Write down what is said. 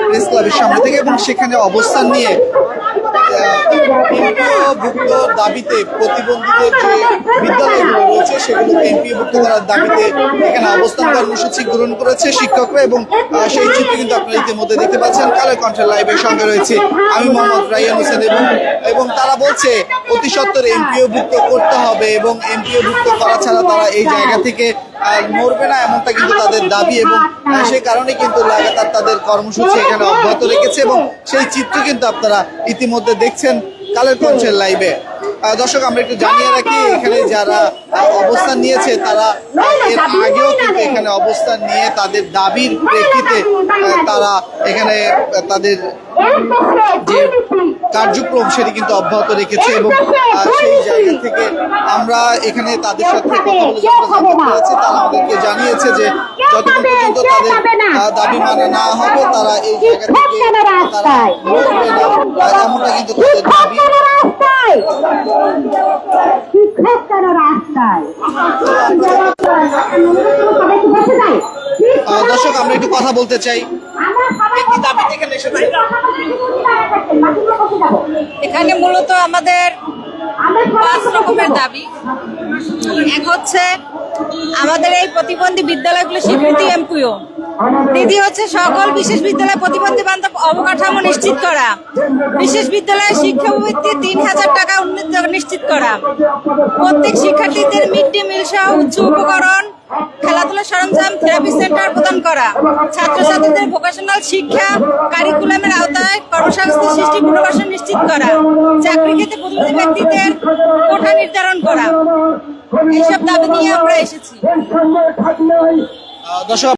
Press ক্লাবের সামনে থেকে এবং সেখানে অবস্থান নিয়ে এমপিওভুক্ত দাবিতে প্রতিবন্ধীদের যে বিদ্যালয়গুলো রয়েছে সেগুলোকে এমপিওভুক্ত করার দাবিতে এখানে অবস্থান কর্মসূচি গ্রহণ করেছে শিক্ষকরা এবং সেই চিত্র কিন্তু আপনারা ইতিমধ্যে দেখতে পাচ্ছেন। কালের কণ্ঠের লাইভের সঙ্গে রয়েছে আমি মোহাম্মদ রাইয়ান হোসেন এবং এবং তারা বলছে অতি সত্তর এমপিওভুক্ত করতে হবে এবং এমপিওভুক্ত করা ছাড়া তারা এই জায়গা থেকে আহ, নড়বে না এমনটা কিন্তু তাদের দাবি এবং সেই কারণে কিন্তু লাগাতার তাদের কর্মসূচি এখানে অব্যাহত রেখেছে এবং সেই চিত্র কিন্তু আপনারা ইতিমধ্যে দেখছেন। কালের কণ্ঠের লাইভে দর্শক, আমরা একটু জানিয়ে রাখি, এখানে যারা অবস্থান নিয়েছে, তারা এর আগেও কিন্তু এখানে অবস্থান নিয়ে তাদের দাবির প্রেক্ষিতে তারা এখানে তাদের যে কার্যক্রম সেটি কিন্তু অব্যাহত রেখেছে এবং সেই জায়গা থেকে আমরা এখানে তাদের সাথে কথা বলে যখন জানতে পেরেছি, তারা আমাদেরকে জানিয়েছে যে যতক্ষণ পর্যন্ত তাদের দাবি মানা না হবে তারা এই জায়গা থেকে তারা লড়বে না এমনটা কিন্তু তাদের দাবি শিক্ষক কেন রাস্তায়? দর্শক আমরা একটু কথা বলতে চাই। এখানে মূলত আমাদের পাঁচ রকমের দাবি। এক হচ্ছে আমাদের এই প্রতিবন্ধী বিদ্যালয়গুলো স্বীকৃতি এমপিও। দ্বিতীয় হচ্ছে সকল বিশেষ বিদ্যালয় প্রতিবন্ধী বান্ধব অবকাঠামো নিশ্চিত করা। বিশেষ বিদ্যালয়ে শিক্ষাবৃত্তি তিন হাজার টাকা উন্নীত নিশ্চিত করা। প্রত্যেক শিক্ষার্থীদের মিড ডে মিল সহ উচ্চ উপকরণ খেলাধুলা সরঞ্জাম থেরাপি সেন্টার প্রদান করা। ছাত্রছাত্রীদের ভোকেশনাল শিক্ষা কারিকুলামের আওতায় কর্মসংস্থান সৃষ্টি পুনর্বাসন নিশ্চিত করা। চাকরি ক্ষেত্রে প্রতিবন্ধী ব্যক্তিদের কোঠা নির্ধারণ করা। এইসব দাবি নিয়ে আমরা এসেছি। দর্শক